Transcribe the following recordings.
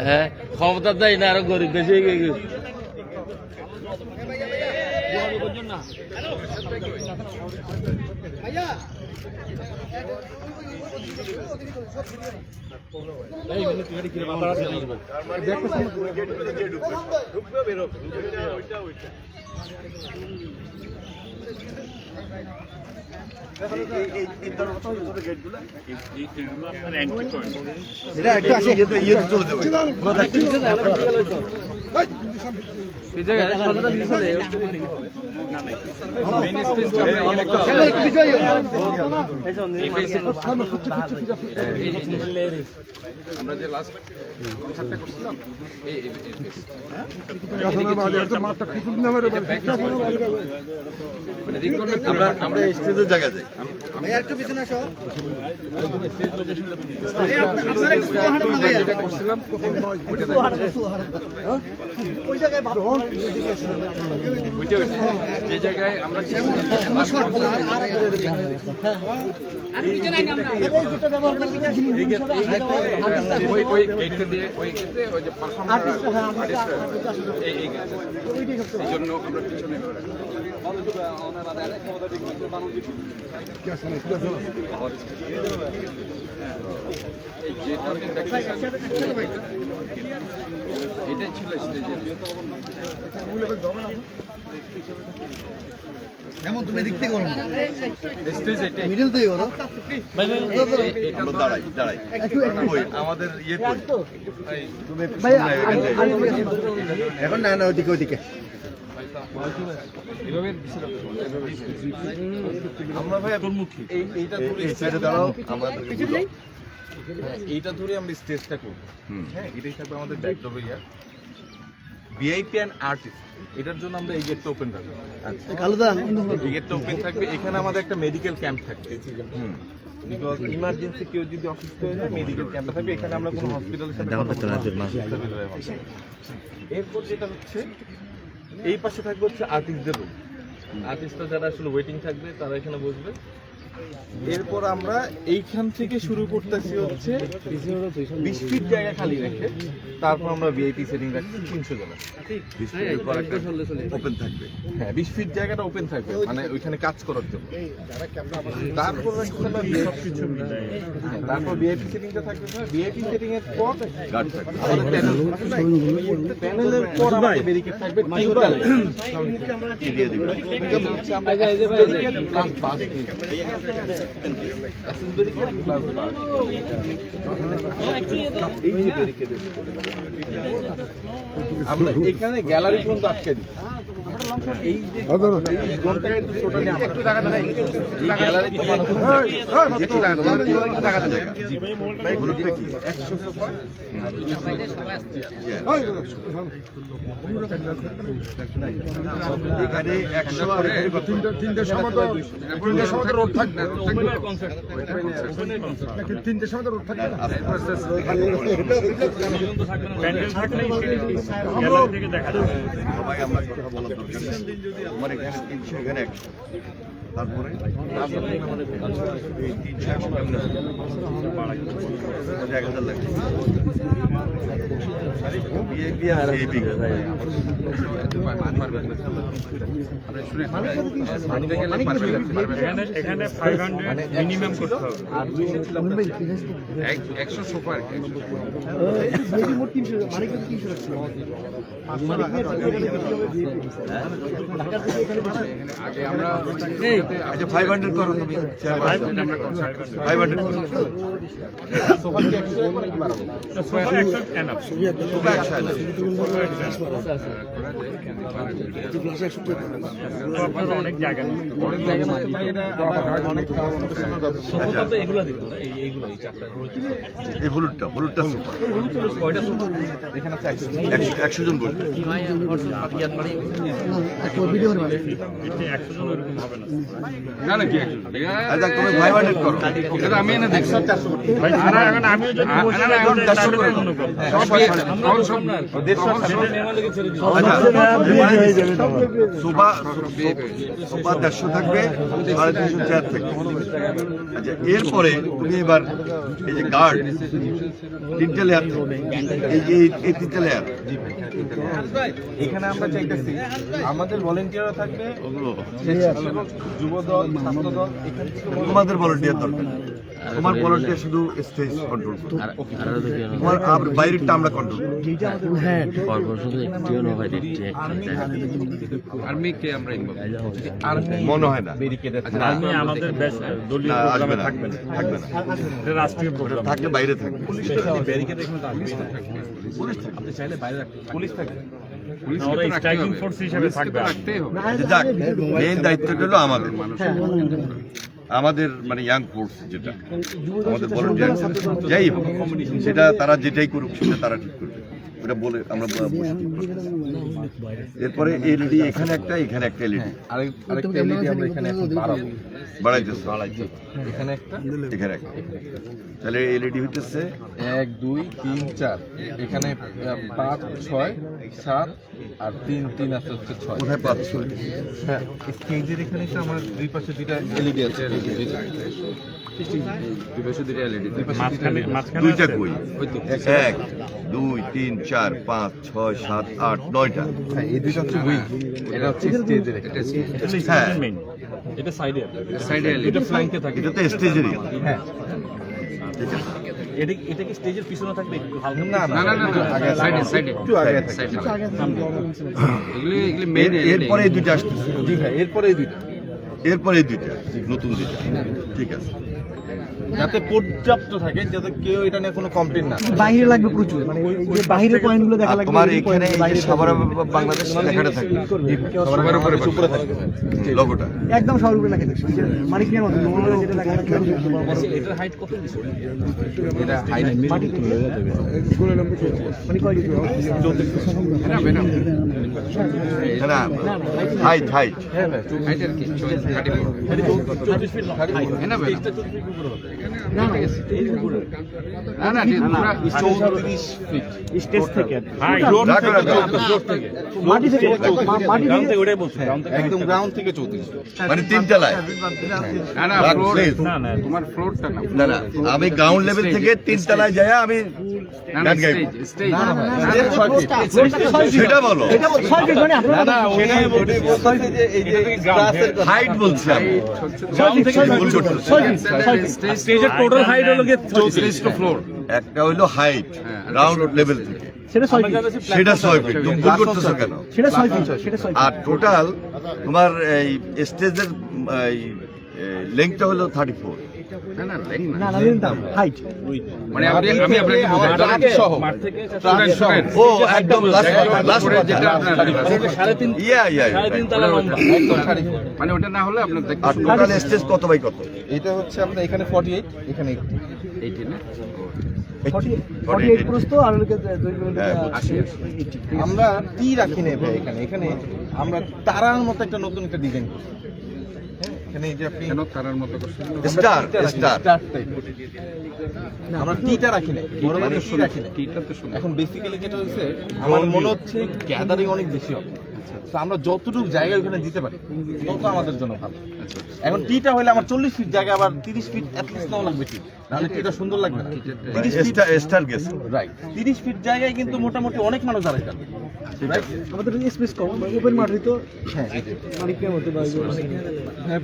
হ্যাঁ ক্ষমতা দেয় না আরও গরিব বেশি হয়ে গেছে আমরা যে লাস্ট করছিলাম এই এই- এই- আমরা আমরা স্টেজের জায়গা যাই যেটা করছিলাম ওইটা ওইটা ওইটা। যে জায়গায় আমরা ওই ওই গেটটা দিয়ে ওই গেটে ওই যে পারফর্মার এই এই গেটটা। এই জন্য আমরা পিছনে এটাই ছিল এমন তুমি থেকে করো মিডিল থেকে করো দাঁড়াই দাঁড়াই। আমাদের ইয়ে তুমি এখান না না ওদিকে ওদিকে আমরা ভাই এই এইটা ধরে দাঁড়াও আমাদেরকে এইটা ধরে আমরা স্টেজটা করব। হ্যাঁ এটাই থাকবে আমাদের backdrop area VIP and artist এটার জন্য আমরা এই গেটটা ওপেন রাখব এই গেটটা ওপেন থাকবে এখানে আমাদের একটা মেডিকেল ক্যাম্প থাকবে। বিকজ ইমার্জেন্সি কেউ যদি অসুস্থ হয়ে যায় মেডিকেল ক্যাম্পটা থাকবে এখানে আমরা কোনো হসপিটালের সাথে। এরপর যেটা হচ্ছে এই পাশে থাকবে হচ্ছে আর্টিস্টদের রুম আর্টিস্টরা যারা আসলে ওয়েটিং থাকবে তারা এখানে বসবে। এরপর আমরা এইখান থেকে শুরু করতেছি হচ্ছে বিশ ফিট জায়গা খালি রেখে তারপর আমরা ভিআইপি সেটিং রাখছি তিনশো জনের। ওপেন থাকবে। হ্যাঁ বিশ ফিট জায়গাটা ওপেন থাকবে মানে ওইখানে কাজ করার জন্য। তারপর আমরা। হ্যাঁ, তারপর ভিআইপি সেটিংটা থাকবে ভিআইপি সেটিং এর পর গার্ড থাকবে। প্যানেলের পর আমাদের ব্যারিকেড থাকবে দিয়ে দিবে? আমরা এখানে গ্যালারি পর্যন্ত আটকে দিই। তিনটে সময় রোড থাকবে তিনটে থাকবে নেই। আমার এখানে তিনশো এখানে একশো তারপরে এই তিনশো একশো কেমন এক হাজার লাগবে এখানে ফাইভ হান্ড্রেড মিনিমাম করতে হবে। একশো সোফা আর কি। একশো সোফা আগে আমরা আচ্ছা ফাইভ হান্ড্রেড করো তুমি। ফাইভ হান্ড্রেড অনেক জায়গা নেই অনেক জায়গা অনেক এই হলুদটা হলুদটা সুপার এখানে আছে একশো জন বসবে একশো জন ওরকম হবে না। না না কি আচ্ছা তুমি করো এটা আমি এনে দেখছি আচ্ছা সোফা দেড়শো থাকবে সাড়ে তিনশো চেয়ার থাকবে আচ্ছা এরপরে তুমি এবার এই যে গার্ড তিনটে লেয়ার এই যে এই- তিনটে লেয়ার এখানে আমরা চাইতেছি আমাদের ভলেন্টিয়াররা থাকবে যুব দল ছাত্র দল এখান থেকে তোমাদের ভলেন্টিয়ার দরকার। তোমার ভলেন্টিয়ার শুধু স্টেজ কন্ট্রোল তোমার বাইরেরটা আমরা কন্ট্রোল করব। হ্যাঁ আর্মি কে আমরা মনে হয় না। আপনি আমাদের দলীয় না আসবে না। থাকবে না। এটা রাষ্ট্রীয় প্রোগ্রাম। থাকলে বাইরে থাকবে। পুলিশ থাকবে। পুলিশ থাকবে। মেন দায়িত্বটা হলো আমাদের আমাদের মানে ইয়াং ফোর্স যেটা আমাদের ভলেন্টিয়ার যাই হোক সেটা তারা যেটাই করুক সেটা তারা ঠিক করবে ওটা বলে আমরা ব- বসে ঠিক করব। এরপরে এলইডি এখানে একটা এখানে একটা এলইডি। আরেক আরেকটা এলইডি আমরা এখানে বাড়াবো। বাড়াইতেছে। এখানে একটা? এখানে একটা। তাহলে এলইডি হইতেছে এক দুই তিন চার। এখানে পাঁচ ছয় সাত আর তিন তিন আছে হচ্ছে ছয়। কোথায় পাচ্ছ হ্যাঁ স্টেজের এখানে তো আমার দুই পাশে দুইটা এলইডি আছে। দুই পাশে দুইটা এলইডি মাঝখানে মাঝখানে দুইটা কই এক দুই তিন চার পাঁচ ছয় সাত আট নয়টা। হ্যাঁ এই দুইটা হচ্ছে উইক এটা হচ্ছে স্টেজের হ্যাঁ। এটা সাইডে সাইডে এটা ফ্ল্যাঙ্কে থাকে। এটা তো স্টেজেরই হ্যাঁ। এটা এটা কি স্টেজের পিছনে থাকবে? হালকা না না না না সাইডে সাইডে একটু আগে সাইডে এগুলি এগুলি মেইন এরপরে এই দুইটা আসতেছে। জি ভাই এরপরে এই দুইটা। এরপরে এই দুইটা। নতুন দুইটা। ঠিক আছে। যাতে পর্যাপ্ত থাকে যাতে কেউ এটা নিয়ে কোনো কমপ্লেন না বাইরে লাগবে প্রচুর মানে এই যে বাইরের পয়েন্টগুলো দেখা লাগবে তোমার এখানে এই বাইরে যে বাংলাদেশ লেখাটা থাকবে সবার উপরে উপরে থাকবে লোগোটা একদম সবার উপরে লেখা মানে কি মতো নোংরা যেটা লেখা থাকবে এটার হাইট কত এটা হাইট মানে কয় ডিগ্রি? না হাইট হাইট হ্যাঁ হাইটের কি? 34 চল্লিশ ফিট এনা বেনা না না না না ঠিক পুরা চৌত্রিশ ফিট স্টেজ থেকে হাইট রাখো রাখো মাটি থেকে মাটি থেকে। থেকে ওটাই বলছি একদম গ্রাউন্ড থেকে চৌত্রিশ। মানে তিন তলায়। না না রাখ, ফ্লোর please। না না তোমার ফ্লোরটা না। না না আমি গ্রাউন্ড লেভেল থেকে তিন তলায় যাই আমি সেটা বলো। এটা বল- ছয় ফিট আপনারা না উনি বলতেছে যে এই যে গ্লাসের কথা। হাইট বলছি আমি। গ্রাউন্ড থেকে ভুল করতেছি। স্টেজ স্টেজের টোটাল হাইট হলো গিয়ে স্টেজ ফ্লোর একটা হইল হাইট লেভেল থেকে। সেটা ছয় ফিট সেটা ছয় ফিট তুমি ভুল করতেছো কেন? আর টোটাল তোমার এই স্টেজের এই লেংথটা হলো থার্টি ফোর না না না। না না লেন্থ হাইট মানে আমি আপনাকে বোঝাই। সহ। মাঠ থেকে শুনেন শুনেন ও একদম লাস্ট লাস্ট যেটা আপনার সাড়ে তিন ইয়া ইয়া সাড়ে তিন লম্বা। একদম সাড়ে four। মানে ওটা না হলে আপনার দেখতে আর টোটাল স্টেজ কত বাই কত? এটা হচ্ছে আপনার এখানে 48 এখানে 80 না? ফর্টি ফর্টি এইট প্রস্ত আর ওদিকে দৈর্ঘ্য হলো হ্যাঁ, গিয়ে আশি আশি। আমরা টি রাখি এখানে। এখানে আমরা তারার মতো একটা নতুন একটা ডিজাইন করি এখানে এই যে আপনি কেন তারার মতো স্টার স্টার স্টার। আমরা টিটা রাখি না বড় বড় রাখি না টিটা তো শুনুন এখন বেসিক্যালি যেটা হচ্ছে আমার মনে হচ্ছে গ্যাদারিং অনেক বেশি হবে। তো আমরা যতটুকু জায়গা ওখানে দিতে পারি তত আমাদের জন্য ভালো। এখন টিটা হলে আমার চল্লিশ ফিট জায়গা আবার তিরিশ ফিট অ্যাটলিস্ট নাও লাগবে টি। নাহলে টিটা সুন্দর লাগবে না। তিরিশ ফিট স্টার স্টার গেছে রাইট তিরিশ ফিট জায়গায় কিন্তু মোটামুটি অনেক মানুষ দাঁড়ায় যাবে। রাইট আমাদের স্পেস কম ওপেন মাঠে তো হ্যাঁ মালিকের মধ্যে বা হ্যাঁ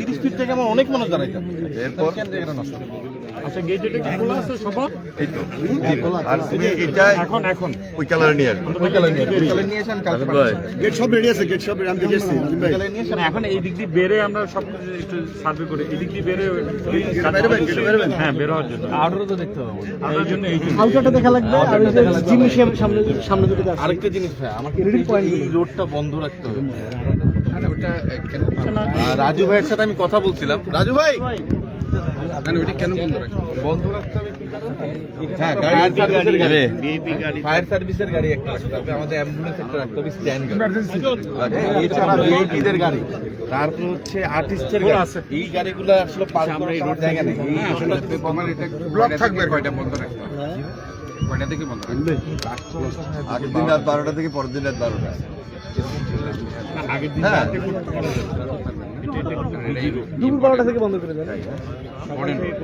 তিরিশ ফিট জায়গায় আমার অনেক মানুষ দাঁড়ায় যাবে। এরপর? নষ্ট? আচ্ছা গেট এটা কি খোলা আছে সবার? এই তো আর তুমি এটা এখন এখন। ওই কালার নিয়ে আসবে। ওই কালার নিয়ে ওই কালার নিয়ে এসে কালকে গেট সব রেডি আছে গেট আমি এখন এই দিক দিয়ে আমরা সব একটু সার্ভে করে। এই দিক দিয়ে বেড়ে হ্যাঁ বের হওয়ার জন্য। আউটারও তো দেখতে হবে। এই জন্য এই জন্য। দেখা লাগবে আর সামনে সামনে দুটো আছে আরেকটা জিনিস ভাই আমাকে এই রোডটা বন্ধ রাখতে হবে। রাজু ভাইয়ের সাথে আমি কথা বলছিলাম। রাজু ভাই! মানে ওইটা কেন বন্ধ বন্ধ রাখতে হবে হ্যাঁ সার্ভিসের গাড়ি। গাড়ি ফায়ার সার্ভিসের গাড়ি একটা রাখতে হবে। আমাদের অ্যাম্বুলেন্স একটা রাখতে হবে স্ট্যান্ড আচ্ছা, এছাড়া ভিআইপিদের গাড়ি। তারপর হচ্ছে আর্টিস্টের গাড়ি। এই গাড়িগুলো আসলে পার করার কোনো জায়গা নেই। এই আসলে তোমার এটা ব্লক থাকবে কয়টা বন্ধ রাখতে হবে? কয়টা থেকে বন্ধ রাখবে আগের দিন রাত বারোটা থেকে পরের দিন রাত বারোটা। আগের দিন দুপুর বারোটা থেকে বন্ধ করে দেন।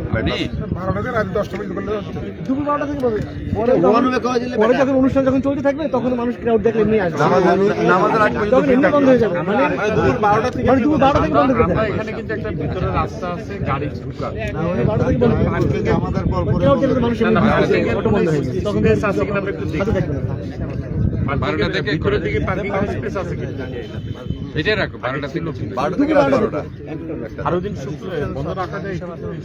মানে দুপুর বারোটা থেকে পরে যখন- অনুষ্ঠান যখন চলতে থাকবে তখন মানুষ ক্রাউড দেখলে এমনি আসবে। তখন এমনি বন্ধ হয়ে যাবে। মানে মানে দুপুর বারোটা থেকে মানে দুপুর বারোটা থেকে বন্ধ করে এখানে কিন্তু একটা ভিতরে রাস্তা আছে গাড়ি ঢুকার। বারোটা থেকে বন্ধ করে দেন। crowd দেখলে মানুষ এমনি আসবে, অটো বন্ধ হয়ে যাবে তখন আছে কিনা একটু দেখি। হাতে থাকবে না বারোটা থেকে ভিতরের দিকে পার্কিং স্পেস আছে কিনা? এটাই রাখো বারোটা থেকে বারোটা থেকে রাত বারোটা আরও দিন শুক্র বন্ধ রাখা যায়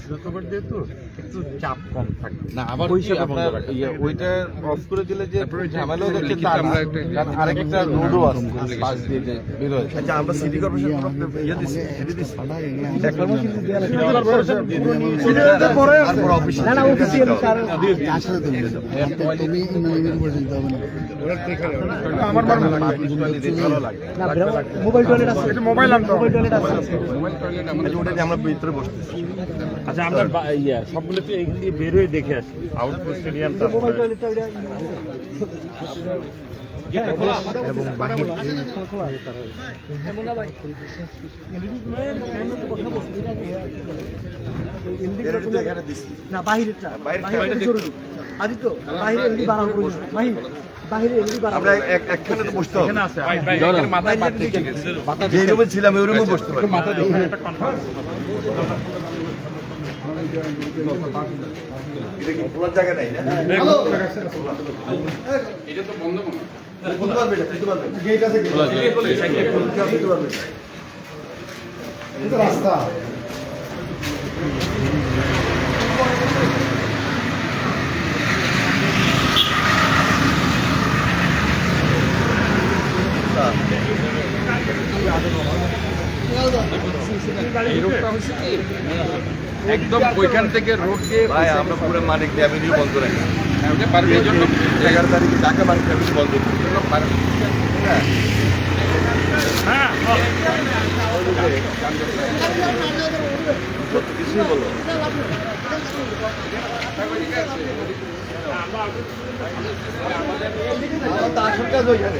শুক্রবার যেহেতু একটু চাপ কম থাকে। না আবার ইয়ে, ওইটা অফ করে দিলে যে ঝামেলা হচ্ছে লিখিত তা আমরা একটা- আরেকটা রোডও আছে পাশ দিয়ে যে বের হয় আচ্ছা আমরা সিটি কর্পোরেশন ইয়ে দিচ্ছি এটা দিচ্ছি কার ভালো লাগে মোবাইল টয়লেট আছে। মোবাইল মোবাইল টয়লেট আছে। মোবাইল টয়লেট আমাদের আচ্ছা, ওটা আমরা ভিতরে বসতেছি। আচ্ছা আমরা ইয়া সবগুলো তো এখান দিয়ে বের হয়ে দেখে আসি। আউটপুট স্টেডিয়াম মোবাইল টয়লেটটা ভিতরে এখানে দিচ্ছি না বাহিরেরটা। বাইরেরটা। বাহিরের জরুরি। আদিত্য বাইরে এমনি বাড়ানো প্রয়োজন বাহির। আমরা একখানে তো বসতে হবে। আছে এখানে মাথায় পাত রেখে গেছে। যে রুমে ছিলাম ওই রুমে বসতে পারি। একটা কনফারেন্স এটা কি খোলার জায়গা নাই এটা তো বন্ধ মনে পারবে এটা খুলতে পারবে। গেট আছে খুলতে এই রোডটা হচ্ছে কি একদম ওইখান থেকে রোড দিয়ে ভাই আমরা পুরো মানিক অ্যাভিনিউ বন্ধ রাখি এই জন্য এগারো তারিখে ঢাকা মানিক অ্যাভিনিউ বন্ধ পারবে কিছুই বলো আসল কাজ ওইখানে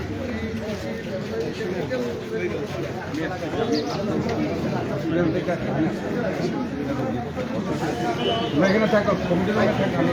এখানে থাকো